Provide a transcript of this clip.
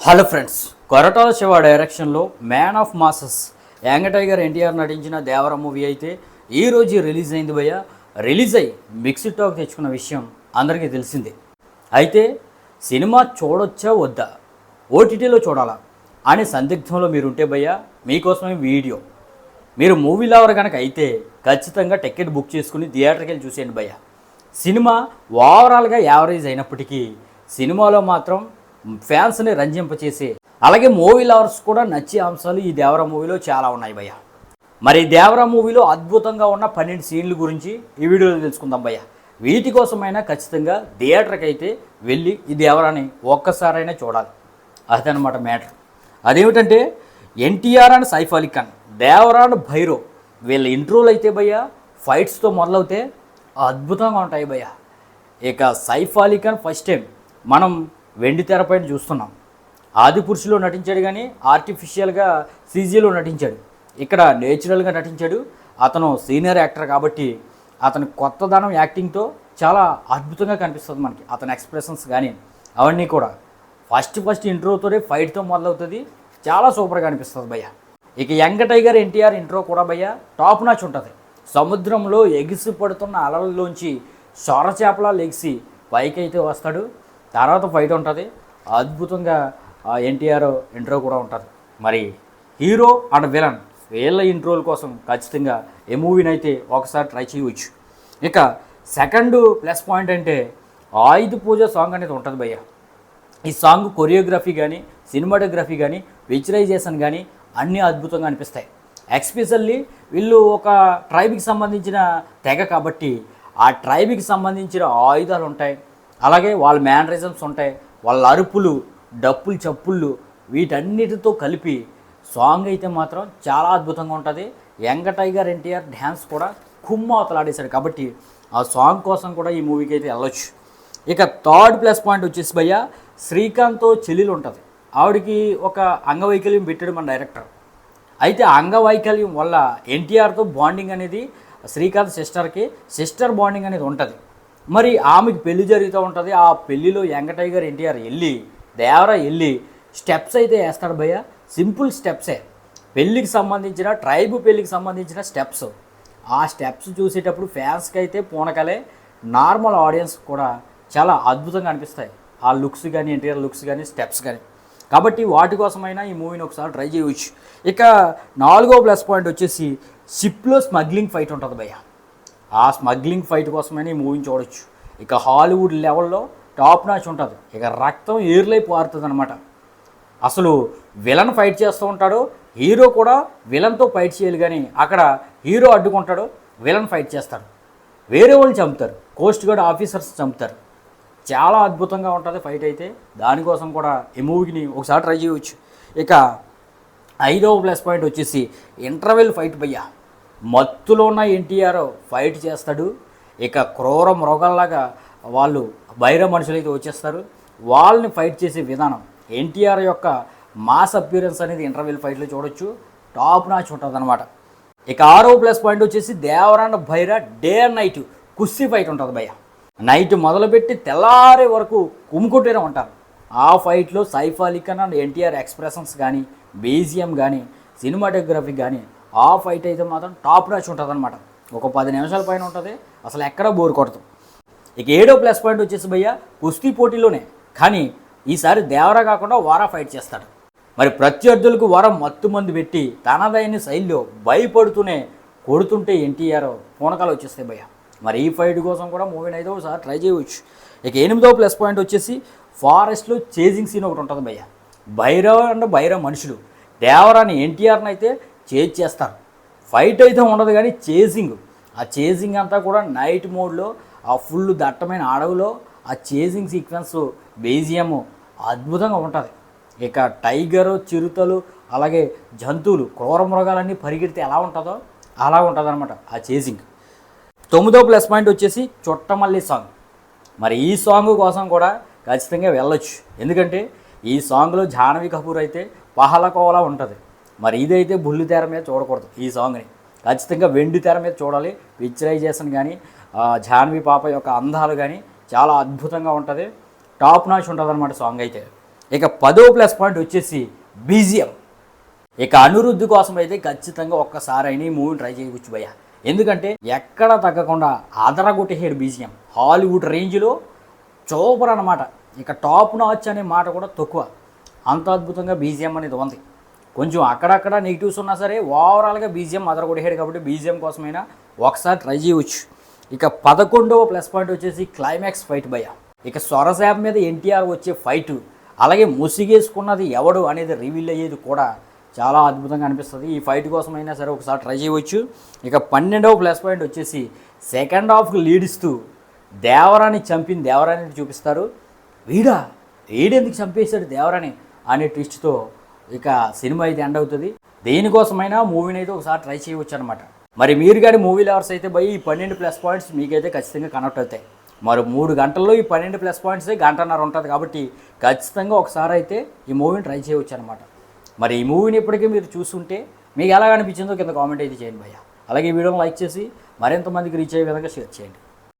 Hello friends Koratala Siva డైరెక్షన్లో man of masses young tiger NTR నటించిన Devara movie అయితే ఈ రోజు రిలీజ్ అయింది భయ్య. రిలీజ్ అయ్యి మిక్స్డ్ టాక్ తెచ్చుకున్న విషయం అందరికీ తెలిసిందే. అయితే సినిమా చూడొచ్చా వద్దా? ఓటీటీలో చూడాలా? అనే సందిగ్ధంలో మీరుంటే భయ్య మీకోసమే వీడియో. మీరు మూవీ లవర్ కనుక అయితే ఖచ్చితంగా టికెట్ బుక్ చేసుకుని థియేటర్కి వెళ్ళి చూసేయండి భయ్య. సినిమా ఓవరాల్గా యావరేజ్ అయినప్పటికీ సినిమాలో మాత్రం ఫ్యాన్స్ని రంజింపచేసే. అలాగే మూవీ లవర్స్ కూడా నచ్చే అంశాలు ఈ దేవర మూవీలో చాలా ఉన్నాయి భయ్య. మరి దేవర మూవీలో అద్భుతంగా ఉన్న పన్నెండు సీన్ల గురించి ఈ వీడియోలో తెలుసుకుందాం భయ్య. వీటి కోసమైనా ఖచ్చితంగా థియేటర్కి అయితే వెళ్ళి ఈ దేవరాని ఒక్కసారైనా చూడాలి. అదనమాట మ్యాటర్. అదేమిటంటే NTR and Saif Ali Khan Devara and Bhaira వీళ్ళ ఇంట్రోలు అయితే భయ్య ఫైట్స్తో మొదలవుతే అద్భుతంగా ఉంటాయి భయ్య. ఇక సైఫ్ అలీ ఖాన్ ఫస్ట్ టైం మనం వెండి తెరపైన చూస్తున్నాం. ఆదిపురుషులో నటించాడు కానీ ఆర్టిఫిషియల్గా సీజీలో నటించాడు. ఇక్కడ నేచురల్గా నటించాడు. అతను సీనియర్ యాక్టర్ కాబట్టి అతని కొత్తదనం యాక్టింగ్తో చాలా అద్భుతంగా కనిపిస్తుంది మనకి. అతని ఎక్స్ప్రెషన్స్ కానీ అవన్నీ కూడా. ఫస్ట్ ఫస్ట్ ఇంట్రోతోనే ఫైట్తో మొదలవుతుంది. చాలా సూపర్గా అనిపిస్తుంది భయ్య. ఇక యంగ్ టైగర్ ఎన్టీఆర్ ఇంట్రో కూడా భయ్య టాప్ నాచ్ ఉంటుంది. సముద్రంలో ఎగిసి పడుతున్న అలలలోంచి సొరచేపలా లెగిసి పైకి అయితే వస్తాడు. తర్వాత ఫైట్ ఉంటుంది. అద్భుతంగా ఎన్టీఆర్ ఇంట్రో కూడా ఉంటుంది. మరి హీరో అండ్ విలన్ వీళ్ళ ఇంట్రోల కోసం ఖచ్చితంగా ఏ మూవీని అయితే ఒకసారి ట్రై చేయవచ్చు ఇక సెకండ్ ప్లస్ పాయింట్ అంటే ఆయుధ పూజ సాంగ్ అనేది ఉంటుంది భయ్య. ఈ సాంగ్ కొరియోగ్రఫీ కానీ సినిమాటోగ్రఫీ కానీ విజువలైజేషన్ కానీ అన్నీ అద్భుతంగా అనిపిస్తాయి. ఎక్స్పెషల్లీ వీళ్ళు ఒక ట్రైబ్కి సంబంధించిన తెగ కాబట్టి ఆ ట్రైబ్కి సంబంధించిన ఆయుధాలు ఉంటాయి. అలాగే వాళ్ళ మేనరిజమ్స్ ఉంటాయి వాళ్ళ అరుపులు డప్పులు చప్పుళ్ళు వీటన్నిటితో కలిపి సాంగ్ అయితే మాత్రం చాలా అద్భుతంగా ఉంటుంది. వెంకటయ్య గారు ఎన్టీఆర్ డ్యాన్స్ కూడా కుమ్మ అవతలాడేశాడు కాబట్టి ఆ సాంగ్ కోసం కూడా ఈ మూవీకి అయితే వెళ్ళొచ్చు. ఇక థర్డ్ ప్లస్ పాయింట్ వచ్చేసి భయ్య శ్రీకాంత్తో చెల్లెలు ఉంటుంది. ఆవిడకి ఒక అంగవైకల్యం పెట్టాడు మన డైరెక్టర్ అయితే అంగవైకల్యం వల్ల ఎన్టీఆర్తో బాండింగ్ అనేది శ్రీకాంత్ సిస్టర్కి సిస్టర్ బాండింగ్ అనేది ఉంటుంది. మరి ఆమెకి పెళ్ళి జరుగుతూ ఉంటుంది. ఆ పెళ్ళిలో వెంకటయ్య గారు ఎన్టీఆర్ వెళ్ళి దేవరా వెళ్ళి స్టెప్స్ అయితే వేస్తాడు భయ్య. సింపుల్ స్టెప్సే. పెళ్ళికి సంబంధించిన ట్రైబు పెళ్ళికి సంబంధించిన స్టెప్స్. ఆ స్టెప్స్ చూసేటప్పుడు ఫ్యాన్స్కి అయితే పూనకలే నార్మల్ ఆడియన్స్ కూడా చాలా అద్భుతంగా అనిపిస్తాయి. ఆ లుక్స్ కానీ ఎన్టీఆర్ లుక్స్ కానీ స్టెప్స్ కానీ కాబట్టి వాటి కోసమైనా ఈ మూవీని ఒకసారి ట్రై చేయవచ్చు. ఇక నాలుగో ప్లస్ పాయింట్ వచ్చేసి షిప్లో స్మగ్లింగ్ ఫైట్ ఉంటుంది భయ్య. ఆ స్మగ్లింగ్ ఫైట్ కోసమని మూవీని చూడొచ్చు. ఇక హాలీవుడ్ లెవెల్లో టాప్ నాచ్ ఉంటుంది. ఇక రక్తం ఏర్లై పారుతుంది అనమాట అసలు విలన్ ఫైట్ చేస్తూ ఉంటాడు. హీరో కూడా విలన్తో ఫైట్ చేయాలి కానీ అక్కడ హీరో అడ్డుకుంటాడు. విలన్ ఫైట్ చేస్తాడు. వేరే వాళ్ళు చంపుతారు. కోస్ట్ గార్డ్ ఆఫీసర్స్ చంపుతారు. చాలా అద్భుతంగా ఉంటుంది ఫైట్ అయితే. దానికోసం కూడా ఈ మూవీని ఒకసారి ట్రై చేయవచ్చు ఇక ఐదవ ప్లస్ పాయింట్ వచ్చేసి ఇంటర్వెల్ ఫైట్ భయ్యా. మత్తులో ఉన్న ఎన్టీఆర్ ఫైట్ చేస్తాడు. ఇక క్రూర మృగాల్లాగా వాళ్ళు బైర మనుషులైతే వచ్చేస్తారు. వాళ్ళని ఫైట్ చేసే విధానం ఎన్టీఆర్ యొక్క మాస్ అప్యూరెన్స్ అనేది ఇంటర్వెల్ ఫైట్లో చూడొచ్చు. టాప్ నాచ్ ఉంటుంది అనమాట ఇక ఆరో ప్లస్ పాయింట్ వచ్చేసి Devara and Bhaira day and night కుస్తీ ఫైట్ ఉంటుంది భయ్య. నైట్ మొదలుపెట్టి తెల్లారే వరకు కుమ్ముకుంటూనే ఉంటారు. ఆ ఫైట్లో Saif Ali Khan and NTR expressions కానీ బీజిఎం కానీ సినిమాటోగ్రఫీ కానీ ఆ ఫైట్ అయితే మాత్రం టాప్ నాచ్ ఉంటుంది అనమాట ఒక పది నిమిషాల పైన ఉంటుంది. అసలు ఎక్కడ బోర్ కొడతాం ఇక ఏడో ప్లస్ పాయింట్ వచ్చేసి భయ్య కుస్తీ పోటీలోనే. కానీ ఈసారి దేవరా కాకుండా వారా ఫైట్ చేస్తాడు. మరి ప్రత్యర్థులకు వరం మత్తు మందు పెట్టి తనదైన శైలిలో భయపడుతూనే కొడుతుంటే ఎన్టీఆర్ పూనకాలు వచ్చేస్తాయి భయ్య. మరి ఈ ఫైట్ కోసం కూడా మూవీని అయితే ఒకసారి ట్రై చేయవచ్చు. ఇక ఎనిమిదో ప్లస్ పాయింట్ వచ్చేసి ఫారెస్ట్లో చేజింగ్ సీన్ ఒకటి ఉంటుంది భయ్య. భైరవ్ అండ్ భైరవ్ మనుషులు. దేవరాని ఎన్టీఆర్ని అయితే చేజ్ చేస్తారు ఫైట్ అయితే ఉండదు కానీ చేజింగ్ ఆ చేజింగ్ అంతా కూడా నైట్ మోడ్లో ఆ ఫుల్ దట్టమైన అడవిలో ఆ చేజింగ్ సీక్వెన్స్ బేజియము అద్భుతంగా ఉంటుంది. ఇక టైగరు చిరుతలు అలాగే జంతువులు క్రూర మృగాలన్నీ పరిగెడితే ఎలా ఉంటుందో అలా ఉంటుంది అనమాట ఆ చేజింగ్ తొమ్మిదో ప్లస్ పాయింట్ వచ్చేసి చుట్టమల్లి సాంగ్ మరి ఈ సాంగ్ కోసం కూడా ఖచ్చితంగా వెళ్ళొచ్చు. ఎందుకంటే ఈ సాంగ్లో జాహ్నవి కపూర్ అయితే పహలకోవలా ఉంటుంది. మరి ఇదైతే బుల్లి తెర మీద చూడకూడదు ఈ సాంగ్ని. ఖచ్చితంగా వెండి తెర మీద చూడాలి. పిక్చరైజేషన్ కానీ జాన్వి జాహ్నవి పాప యొక్క అందాలు కానీ చాలా అద్భుతంగా ఉంటుంది. టాప్ నాచ్ ఉంటుంది అనమాట సాంగ్ అయితే. ఇక పదో ప్లస్ పాయింట్ వచ్చేసి బీజిఎం. ఇక అనిరుద్ధి కోసం అయితే ఖచ్చితంగా ఒక్కసారి అయినా ఈ మూవీని ట్రై చేయవచ్చు భయ్య. ఎందుకంటే ఎక్కడ తగ్గకుండా అదరగొట్టేసాడు బీజిఎం. హాలీవుడ్ రేంజ్లో సూపర్ అనమాట ఇక టాప్ నాచ్ అనే మాట కూడా తక్కువ. అంత అద్భుతంగా బీజిఎం అనేది ఉంది. కొంచెం అక్కడక్కడ నెగిటివ్స్ ఉన్నా సరే ఓవరాల్గా బీజిఎం అదరగొట్టేసాడు కాబట్టి బీజిఎం కోసమైనా ఒకసారి ట్రై చేయవచ్చు. ఇక పదకొండవ ప్లస్ పాయింట్ వచ్చేసి క్లైమాక్స్ ఫైట్ భయ ఇక సొరసాబ్ మీద ఎన్టీఆర్ వచ్చే ఫైట్ అలాగే ముసిగేసుకున్నది ఎవడు అనేది రివీల్ అయ్యేది కూడా చాలా అద్భుతంగా అనిపిస్తుంది. ఈ ఫైట్ కోసమైనా సరే ఒకసారి ట్రై చేయవచ్చు. ఇక పన్నెండవ ప్లస్ పాయింట్ వచ్చేసి సెకండ్ హాఫ్కి లీడ్ ఇస్తూ దేవరాని చంపిన దేవరాని చూపిస్తారు. వీడా వీడెందుకు చంపేశాడు దేవరాని అనే ట్విస్ట్తో ఇక సినిమా అయితే ఎండ్ అవుతుంది. దేనికోసమైనా మూవీని అయితే ఒకసారి ట్రై చేయవచ్చు అనమాట మరి మీరు కానీ మూవీ లవర్స్ అయితే పోయి ఈ పన్నెండు ప్లస్ పాయింట్స్ మీకైతే ఖచ్చితంగా కనెక్ట్ అవుతాయి. మరి మూడు గంటల్లో ఈ పన్నెండు ప్లస్ పాయింట్స్ గంటన్నర ఉంటుంది కాబట్టి ఖచ్చితంగా ఒకసారి అయితే ఈ మూవీని ట్రై చేయవచ్చు అనమాట మరి ఈ మూవీని ఇప్పటికీ మీరు చూస్తుంటే మీకు ఎలా అనిపించిందో కింద కామెంట్ అయితే చేయండి భయ్య. అలాగే ఈ వీడియోని లైక్ చేసి మరింత మందికి రీచ్ అయ్యే విధంగా షేర్ చేయండి.